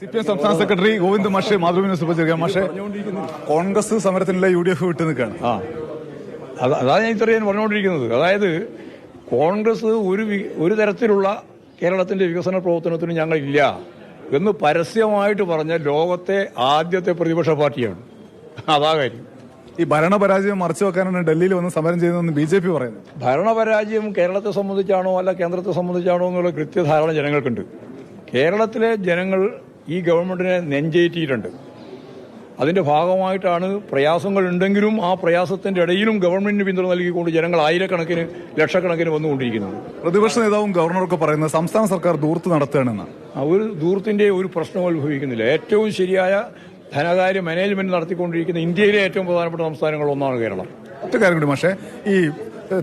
C P M സംസ്ഥാന secretary Govind മാഷെ Mathrubhumi news ഉപചരിക്കാം മാഷെ കോൺഗ്രസ് സമരത്തിനുള്ള യു ഡി എഫ് വിട്ടു നിൽക്കുകയാണ്. ആ. അതാണ് ഞാൻ ഇത്രയും പറഞ്ഞുകൊണ്ടിരിക്കുന്നത്. അതായത് കോൺഗ്രസ് ഒരു ഒരു തരത്തിലുള്ള കേരളത്തിന്റെ വികസന പ്രവർത്തനത്തിന് ഇല്ല എന്ന് പരസ്യമായിട്ട് പറഞ്ഞ ലോകത്തെ ആദ്യത്തെ പ്രതിപക്ഷ പാർട്ടിയാണ്. അതാ കാര്യം. ഈ ഭരണപരാജയം മറച്ചു വെക്കാനാണ് ഡൽഹിയിൽ വന്ന് സമരം ചെയ്തതെന്ന് ബി ജെ പി പറയുന്നത് ഭരണപരാജയം കേരളത്തെ സംബന്ധിച്ചാണോ അല്ല കേന്ദ്രത്തെ സംബന്ധിച്ചാണോ എന്നുള്ള കൃത്യധാരണ ജനങ്ങൾക്കുണ്ട്. കേരളത്തിലെ ജനങ്ങൾ ഈ ഗവൺമെന്റിനെ നെഞ്ചേറ്റിയിട്ടുണ്ട്. അതിന്റെ ഭാഗമായിട്ടാണ് പ്രയാസങ്ങൾ ഉണ്ടെങ്കിലും ആ പ്രയാസത്തിന്റെ ഇടയിലും ഗവൺമെന്റിന് പിന്തുണ നൽകിക്കൊണ്ട് ജനങ്ങൾ ആയിരക്കണക്കിന് ലക്ഷക്കണക്കിന് വന്നുകൊണ്ടിരിക്കുന്നത് പ്രതിപക്ഷ നേതാവും ഗവർണറൊക്കെ പറയുന്നത് സംസ്ഥാന സർക്കാർ ദൂർത്ത് നടത്തുകയാണെന്ന് ഒരു ദൂർത്തിന്റെ ഒരു പ്രശ്നം ഉത്ഭവിക്കുന്നില്ല ഏറ്റവും ശരിയായ ധനകാര്യ മാനേജ്മെന്റ് നടത്തിക്കൊണ്ടിരിക്കുന്ന ഇന്ത്യയിലെ ഏറ്റവും പ്രധാനപ്പെട്ട സംസ്ഥാനങ്ങളിൽ ഒന്നാണ് കേരളം. ഒറ്റ കാര്യം കൂടി പക്ഷേ ഈ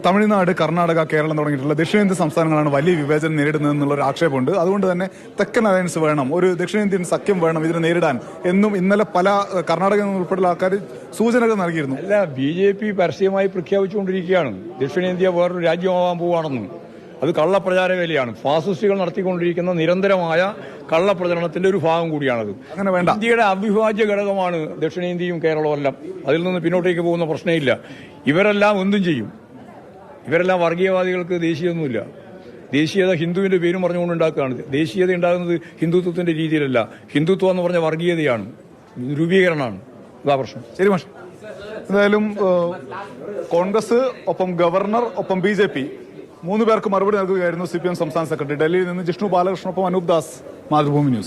തമിഴ്നാട് കർണാടക കേരളം തുടങ്ങിയിട്ടുള്ള ദക്ഷിണേന്ത്യൻ സംസ്ഥാനങ്ങളാണ് വലിയ വിവേചനം നേരിടുന്നത് എന്നുള്ള ഒരു ആക്ഷേപമുണ്ട്. അതുകൊണ്ട് തന്നെ തെക്കൻ അലയൻസ് വേണം ഒരു ദക്ഷിണേന്ത്യൻ സഖ്യം വേണം ഇതിനെ നേരിടാൻ എന്നും ഇന്നലെ പല കർണാടക കർണാടകയിൽ ഉൾപ്പെടെയുള്ള ആൾക്കാർ സൂചനകൾ നൽകിയിരുന്നു. അല്ല ബി ജെ പി പരസ്യമായി പ്രഖ്യാപിച്ചുകൊണ്ടിരിക്കുകയാണ്. ദക്ഷിണേന്ത്യ വേറൊരു രാജ്യമാവാൻ പോവാണെന്ന്. അത് കള്ളപ്രചാരവേലയാണ്. ഫാസിസ്റ്റുകൾ നടത്തിക്കൊണ്ടിരിക്കുന്ന നിരന്തരമായ കള്ളപ്രചരണത്തിന്റെ ഒരു ഭാഗം കൂടിയാണത്. അങ്ങനെ വേണ്ട. ഇന്ത്യയുടെ അവിഭാജ്യ ഘടകമാണ് ദക്ഷിണേന്ത്യയും കേരളവും എല്ലാം അതിൽ നിന്ന് പിന്നോട്ടേക്ക് പോകുന്ന പ്രശ്നമില്ല. ഇവരെല്ലാം എന്തും ചെയ്യും. ഇവരെല്ലാം വർഗീയവാദികൾക്ക് ദേശീയമൊന്നുമില്ല ദേശീയത ഹിന്ദുവിന്റെ പേരും പറഞ്ഞുകൊണ്ട് ഉണ്ടാക്കുകയാണ് ദേശീയത ഉണ്ടാകുന്നത് ഹിന്ദുത്വത്തിന്റെ രീതിയിലല്ല. ഹിന്ദുത്വം എന്ന് പറഞ്ഞ വർഗീയതയാണ്. രൂപീകരണമാണ് അതാ പ്രശ്നം. ശരി മാഷ്. എന്തായാലും കോൺഗ്രസ് ഒപ്പം ഗവർണർ ഒപ്പം ബി ജെ പി മൂന്ന് പേർക്ക് മറുപടി നൽകുകയായിരുന്നു സി പി എം സംസ്ഥാന സെക്രട്ടറി. ഡൽഹിയിൽ നിന്ന് ജിഷ്ണു ബാലകൃഷ്ണൻ ഒപ്പം അനൂപ് ദാസ് മാതൃഭൂമി ന്യൂസ്.